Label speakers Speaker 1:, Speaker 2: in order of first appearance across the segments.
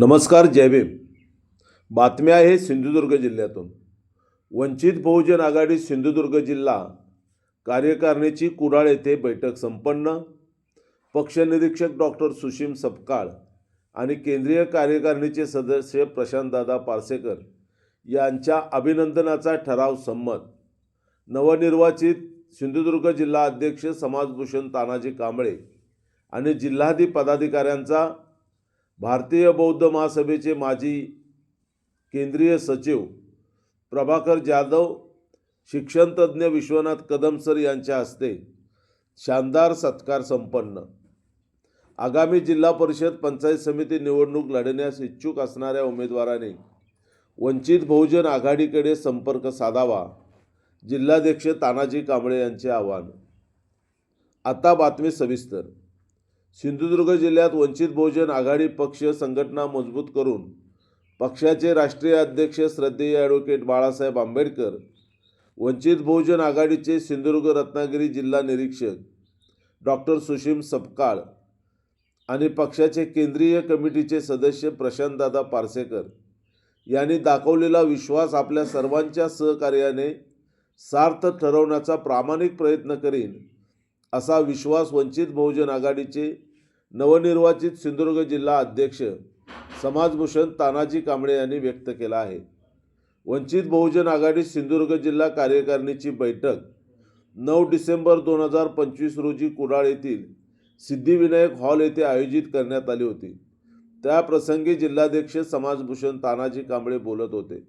Speaker 1: नमस्कार जयभीम बातम्या आहे सिंधुदुर्ग जिल्ह्यातून. वंचित बहुजन आघाडी सिंधुदुर्ग जिल्हा कार्यकारिणीची कुडाळ येथे बैठक संपन्न. पक्षनिरीक्षक डॉक्टर सुशीम सपकाळ आणि केंद्रीय कार्यकारिणीचे सदस्य प्रशांतदादा पारसेकर यांच्या अभिनंदनाचा ठराव संमत. नवनिर्वाचित सिंधुदुर्ग जिल्हा अध्यक्ष समाजभूषण तानाजी कांबळे आणि जिल्हाधी पदाधिकाऱ्यांचा भारतीय बौद्ध महासभेचे माजी केंद्रीय सचिव प्रभाकर जाधव शिक्षणतज्ज्ञ विश्वनाथ कदम सर यांच्या हस्ते शानदार सत्कार संपन्न. आगामी जिल्हा परिषद पंचायत समिती निवडणूक लढण्यास इच्छुक असणाऱ्या उमेदवाराने वंचित बहुजन आघाडीकडे संपर्क साधावा जिल्हाध्यक्ष तानाजी कांबळे यांचे आवाहन. आता बातमी सविस्तर. सिंधुदुर्ग जिल्ह्यात वंचित बहुजन आघाडी पक्ष संघटना मजबूत करून पक्षाचे राष्ट्रीय अध्यक्ष श्रद्धेय ॲडव्होकेट बाळासाहेब आंबेडकर वंचित बहुजन आघाडीचे सिंधुदुर्ग रत्नागिरी जिल्हा निरीक्षक डॉक्टर सुशीम सपकाळ आणि पक्षाचे केंद्रीय कमिटीचे सदस्य प्रशांतदादा पारसेकर यांनी दाखवलेला विश्वास आपल्या सर्वांच्या सहकार्याने सार्थ ठरवण्याचा प्रामाणिक प्रयत्न करीन असा विश्वास वंचित बहुजन आघाडीचे नवनिर्वाचित सिंधुदुर्ग जिल्हा अध्यक्ष समाजभूषण तानाजी कांबळे यांनी व्यक्त केला आहे. वंचित बहुजन आघाडी सिंधुदुर्ग जिल्हा कार्यकारिणीची बैठक नऊ डिसेंबर दोन हजार पंचवीस रोजी कुडाळ येथील सिद्धिविनायक हॉल येथे आयोजित करण्यात आली होती. त्याप्रसंगी जिल्हाध्यक्ष समाजभूषण तानाजी कांबळे बोलत होते.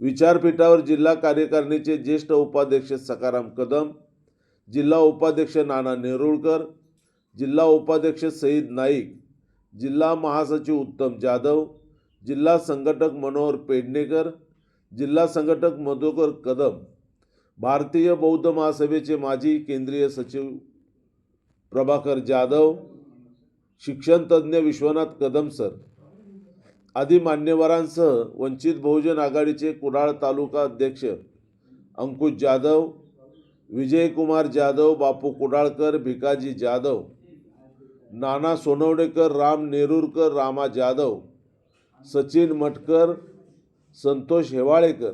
Speaker 1: विचारपीठावर जिल्हा कार्यकारिणीचे ज्येष्ठ उपाध्यक्ष सकाराम कदम जिल्हा उपाध्यक्ष नाना नेरुळकर जिल्हा उपाध्यक्ष सईद नाईक जिल्हा महासचिव उत्तम जाधव जिल्हा संघटक मनोहर पेडणेकर जिल्हा संघटक मधुकर कदम भारतीय बौद्ध महासभेचे माजी केंद्रीय सचिव प्रभाकर जाधव शिक्षणतज्ज्ञ विश्वनाथ कदम सर. आदी मान्यवरांसह वंचित बहुजन आघाडीचे कुडाळ तालुका अध्यक्ष अंकुश जाधव विजयकुमार जाधव बापू कुडाळकर भिकाजी जाधव नाना सोनवडेकर राम नेरूरकर रामा जाधव सचिन मटकर संतोष हेवाळेकर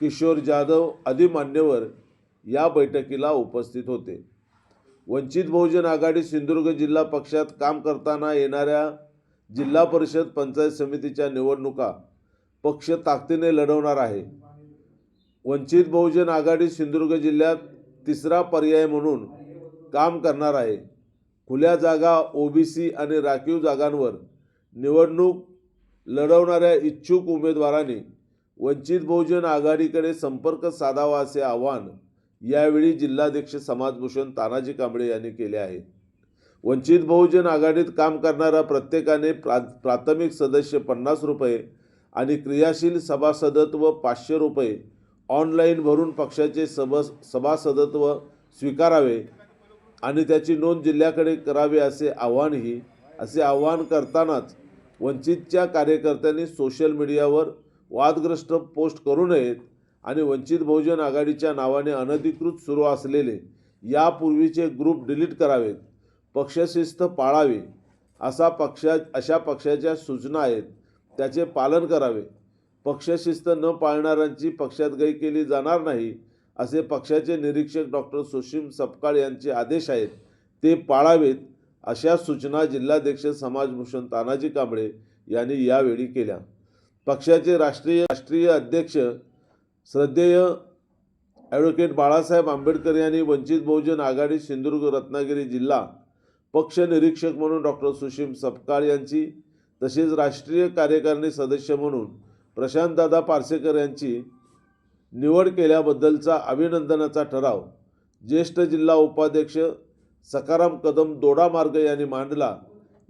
Speaker 1: किशोर जाधव आदी मान्यवर या बैठकीला उपस्थित होते. वंचित बहुजन आघाडी सिंधुदुर्ग जिल्हा पक्षात काम करताना येणाऱ्या जिल्हा परिषद पंचायत समितीच्या निवडणुका पक्ष ताकदीने लढवणार आहे. वंचित बहुजन आघाडी सिंधुदुर्ग जिल्ह्यात तिसरा पर्याय म्हणून काम करणार आहे. खुल्या जागा ओबीसी आणि राखीव जागांवर निवडणूक लढवणाऱ्या इच्छुक उमेदवारांनी वंचित बहुजन आघाडीकडे संपर्क साधावा असे आवाहन यावेळी जिल्हाध्यक्ष समाजभूषण तानाजी कांबळे यांनी केले आहे. वंचित बहुजन आघाडीत काम करणाऱ्या प्रत्येकाने प्रा प्राथमिक सदस्य पन्नास रुपये आणि क्रियाशील सभासदत्व पाचशे रुपये ऑनलाईन भरून पक्षाचे सभ सभासदत्व स्वीकारावे आणि त्याची नोंद जिल्ह्याकडे करावी असे आव्हानही असे आवाहन करतानाच वंचितच्या कार्यकर्त्यांनी सोशल मीडियावर वादग्रस्त पोस्ट करू नयेत आणि वंचित बहुजन आघाडीच्या नावाने अनधिकृत सुरू असलेले यापूर्वीचे ग्रुप डिलीट करावेत पक्षशिस्त पाळावी असा पक्षा अशा पक्षाच्या सूचना आहेत त्याचे पालन करावे. पक्षशिस्त न पाळणाऱ्यांची पक्षात गय केली जाणार नाही असे पक्षाचे निरीक्षक डॉक्टर सुशीम सपकाळ यांचे आदेश आहेत ते पाळावेत अशा सूचना जिल्हाध्यक्ष समाजभूषण तानाजी कांबळे यांनी यावेळी केल्या. पक्षाचे राष्ट्रीय राष्ट्रीय अध्यक्ष श्रद्धेय ॲडव्होकेट बाळासाहेब आंबेडकर यांनी वंचित बहुजन आघाडी सिंधुदुर्ग रत्नागिरी जिल्हा पक्ष निरीक्षक म्हणून डॉक्टर सुशीम सपकाळ यांची तसेच राष्ट्रीय कार्यकारिणी सदस्य म्हणून प्रशांतदादा पारसेकर यांची निवड केल्याबद्दलचा अभिनंदनाचा ठराव ज्येष्ठ जिल्हा उपाध्यक्ष सकाराम कदम दोडामार्ग यांनी मांडला.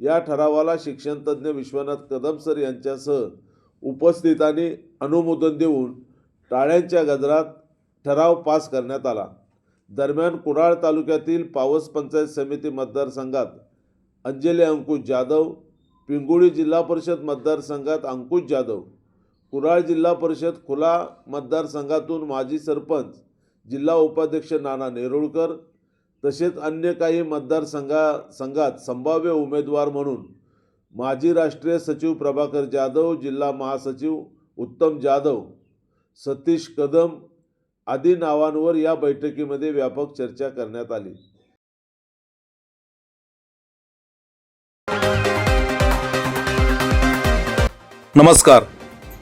Speaker 1: या ठरावाला शिक्षणतज्ज्ञ विश्वनाथ कदम सर यांच्यासह उपस्थितांनी अनुमोदन देऊन टाळ्यांच्या गजरात ठराव पास करण्यात आला. दरम्यान कुडाळ तालुक्यातील पावस पंचायत समिती मतदारसंघात अंजली अंकुश जाधव पिंगुळी जिल्हा परिषद मतदारसंघात अंकुश जाधव कुडाळ जिल्हा परिषद खुला मतदारसंघातून माजी सरपंच जिल्हा उपाध्यक्ष नाना नेरुळकर तसेच अन्य काही मतदारसंघा संघात संभाव्य उमेदवार म्हणून माजी राष्ट्रीय सचिव प्रभाकर जाधव जिल्हा महासचिव उत्तम जाधव सतीश कदम आदी नावांवर या बैठकीमध्ये व्यापक चर्चा करण्यात आली.
Speaker 2: नमस्कार.